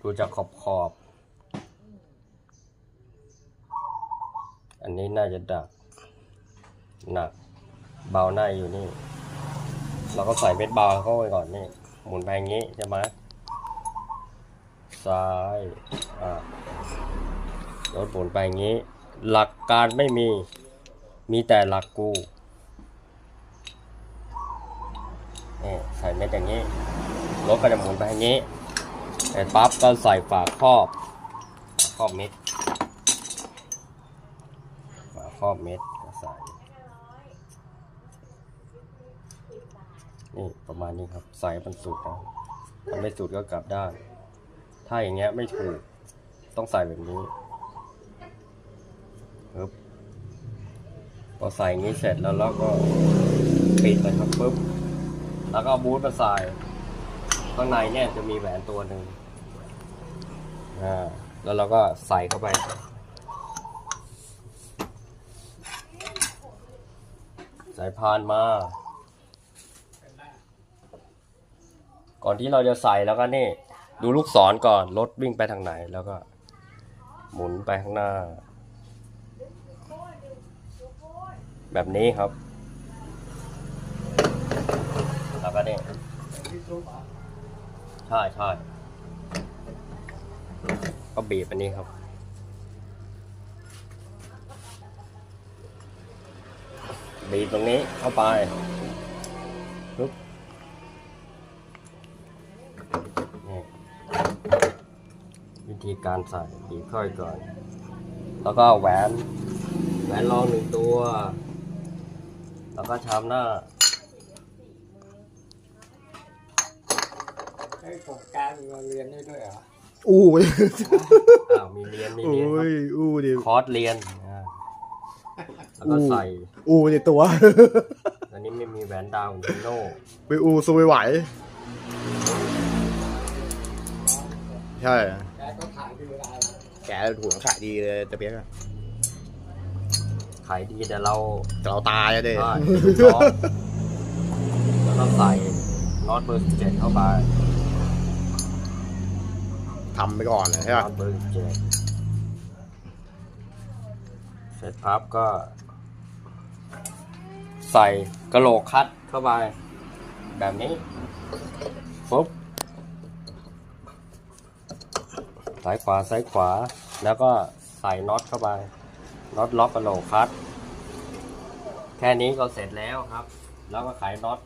ดูจากขอบขอบ อันนี้น่าจะดัก หนัก เบาหน้าอยู่นี่ เราก็ใส่เม็ดเบาเข้าไปก่อนนี่ หมุนไปอย่างนี้ใช่ไหมซ้าย อ่ารถหมุนไปอย่างนี้ หลักการไม่มี มีแต่หลักกูนี่ใส่เม็ดอย่างนี้ รถก็จะหมุนไปอย่างนี้ สร็จปั๊บก็ใส่ฝาครอบฝาครอบเม็ดฝาครอบเม็ดก็ใส่นี่ประมาณนี้ครับ ใส่มันสุดนะถ้าไม่สุดก็กลับด้าน ถ้าอย่างเงี้ยไม่ถูก ต้องใส่แบบนี้ปึ๊บพอใส่อย่างนี้เสร็จแล้วเราก็ปิดเลยครับปึ๊บแล้วก็บูทมาใส่ข้างในเนี่ยจะมีแหวนตัวหนึ่ง อ่าแล้วเราก็ใส่เข้าไป สายพานมา ก่อนที่เราจะใส่แล้วก็นี่ ดูลูกศรก่อนรถวิ่งไปทางไหนแล้วก็ หมุนไปข้างหน้า แบบนี้ครับแล้วก็นี่ใช่ใช่ ก็บีบอันนี้ครับบีบตรงนี้เข้าไปปึ๊บนี่วิธีการใส่บีบค่อยก่อน แล้วก็แหวนแหวนรองหนึ่งตัว แล้วก็ชามหน้าให้ผมการมาเรียนได้ด้วยเหรอ อู้อ้าวมีเรียนมีเรียนคโอ้รับยอู้ดิคอร์สเรียนอ่าแล้วก็ใส่อู้ดิตัว อันนี้ไม่มีแหวนดาวของโน่ไปอู้สู้ไม่ไหว ใช่ แกก็ขายดีเวลาแล้วแกหัวขายดีเลยตะเปียกอะขายดีแต่เราแต่เราตายอะเด้ได้ลูกน้องแล้วก็ใส่น็อตเบอร์สิบเจ็ดเข้าไป ทำไปก่อนเลยใช่น็ปะเบอร์สิบเจเสร็จพับก็ ใส่กระโหลกคัดเข้าไป แบบนี้ปุ๊บซ้ายขวาซ้ายขวา แล้วก็ใส่น็อตเข้าไปน็อตล็อกกระโหลกคัด แค่นี้ก็เสร็จแล้วครับ แล้วก็ไขน็อต